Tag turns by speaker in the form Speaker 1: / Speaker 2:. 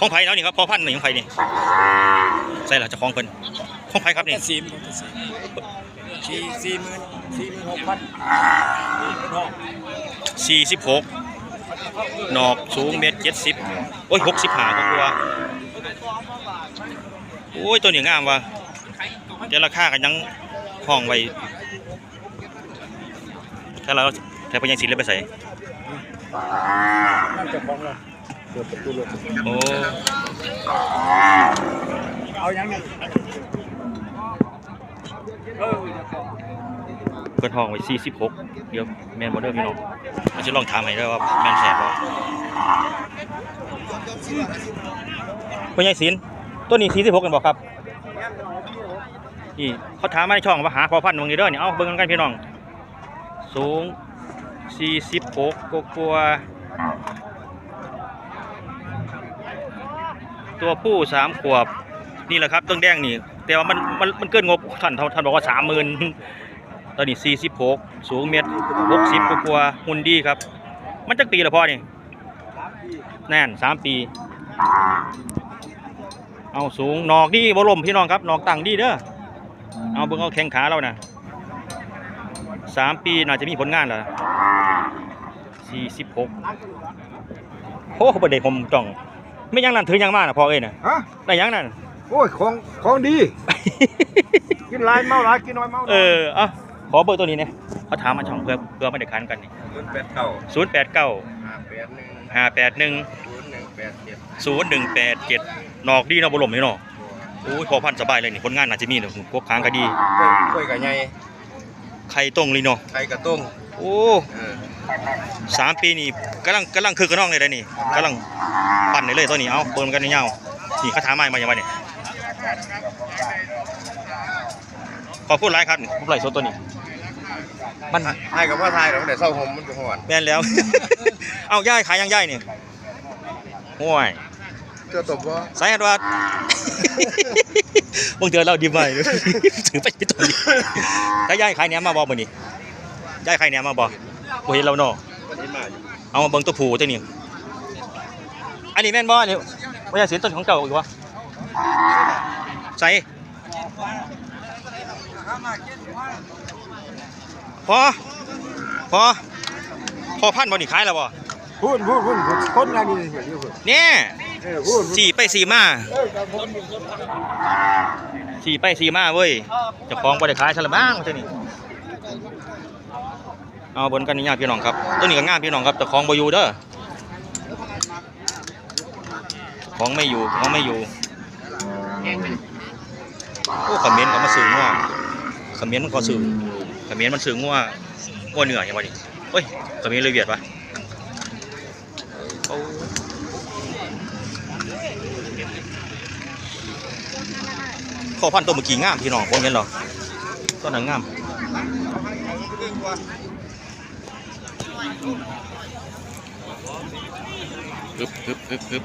Speaker 1: ของไผ่แล้วนี่ครับพอพันหนึ่งของไผ่นี่ใส่ละเจะคล้าของเพิ่นของไผ่ครับนี่
Speaker 2: สี่หมื่นสี่สี่หมื่นสี่หมื่นหกพัน
Speaker 1: สี่สิบหกนอกสูงเมตรเจ็ดสิบโอ้ยหกสิบห้าก็กลัวโอ้ยตัวนี้งามว่ะแต่ราคากันยังห้องไว้ถ้าเราแถวพญาศิลป์เลยไปใส่
Speaker 2: นั่นเจะของเรา เปิดประตูรถ
Speaker 1: โอ้
Speaker 2: เอาอย่างนี้เออ
Speaker 1: เพื่อนห้องไว้สี่สิบหกเดี๋ยวแมนบอเดอร์พี่น้องมันจะลองถามให้ด้วยว่าแมนแสบบ่พญาศิลตัวนี้สี่สิบหกกันบอกครับนี่เขาถามมาในช่องว่าหาพอพันธุ์วงนี้เด้อนี่ยเอาเบิ่งกันพี่น้อง สูง46กกลัวา ตัวผู้สามขวบนี่แหละครับต้องแดงนี่ แต่ว่ามันมันมันเกินงบท่านท่านบอกว่าสามหมื่นตอนนี้46สูงเมตร60กกลัวาหุ่นดีครับ มันจักปีละพอนี่แน่นสามปี เอาสูงนอกดีบ่ลมพี่น้องครับนอกตั้งดีเด้อเอาเบิ่งเอาแข้งขาเรานะสามปีน่าจะมีผลงานแล้วสี่สิบหกโอ้ประเด็นผมจ้อง ไม่ยังนั่นถือยังมากนะพ่อเอ้ยน่ะ
Speaker 2: ฮะ
Speaker 1: ได้ยังนั่น
Speaker 2: โอ้ยของของดี กินหลายเมาหลายกินน้อยเมาน้อย
Speaker 1: เออเอาขอเบอร์ตัวนี้เนี่ยเขาถามมาช่องเพื่อเพื่อไม่ได้คันกันนี่
Speaker 2: ศูนย์แปดเก้า
Speaker 1: ศูนย์แปดเก้า
Speaker 2: ห้าแปดหนึ่ง
Speaker 1: ห้าแปดหนึ่ง
Speaker 2: ศูนย์หนึ่งแปดเจ็ด
Speaker 1: ศูนย์หนึ่งแปดเจ็ดนอกดีเนาะบ่ลมนี่เนาะโอ้ยพอพันสบายเลยนี่ผลงานน่าจะมีเนาะพวกค้างก็ดี
Speaker 2: กล้วยกล้วยกับไง
Speaker 1: ไข่ต้งเลยเนาะ
Speaker 2: ไข่กับต้ง
Speaker 1: โอ้
Speaker 2: เออ
Speaker 1: สามปีนี่กำลังกำลังคือกระน้องเลยได้นี่กำลังปั่นเลยเลยตัวนี้เอาเปิดกันเงาๆนี่คาถาไม้มาอย่างไรนี่ขอพูดไรครับนี่ผมไหลโซตัวนี้ มัน
Speaker 2: ให้กับว่าทายเราแต่เศร้าหมมันจะหอน
Speaker 1: แม่นแล้ว เอาย่ายขายยังย่ายนี่ห่วย
Speaker 2: เจ้าตบว่า
Speaker 1: สายอันว่าบางเดือนเราดีไปถือไปที่ตัวนี้ถ้าย่ายขายแหนมมาบอกมือนี่ย่ายขายแหนมมาบอก บ่เห็นเราเนาะ
Speaker 2: วันนี้มาอยู่
Speaker 1: เอามาเบิ่งตัวผู้ตัวนี้อันนี้แม่นบ่เนี่ยว่าจะเสียต้นของเก่าอยู่วะใส่พอพอพอพันบ่นี่ขายแล้วบ่
Speaker 2: พูดพูดพูดพูดคนงานนี่เห็นอยู่พูด
Speaker 1: เนี่ย
Speaker 2: เออพูดพูด
Speaker 1: สี่ไปสี่มาสี่ไปสี่มาเว้ยเจะคล้าของบ่ได้ขายซะละบ้างตัวนี้ เอาบนกันนี่ยากพี่น้องครับตัวนี้ก็งามพี่น้องครับแต่ของบอยู่เด้อของไม่อยู่ของไม่อยู่โอ้คอมเมนต์ก็มาสื่องัวคอมเมนมันก็สื่อคอมเมนมันสื่องัวงัวเหนืออย่างวะนี่เฮ้ยคอมเมนเลยเวียดปะโอ้ขอพันตัวเมื่อกี้งามพี่น้องผมเห็นหรอตัวนั้นงาม ฮึบฮึบฮึบฮึบ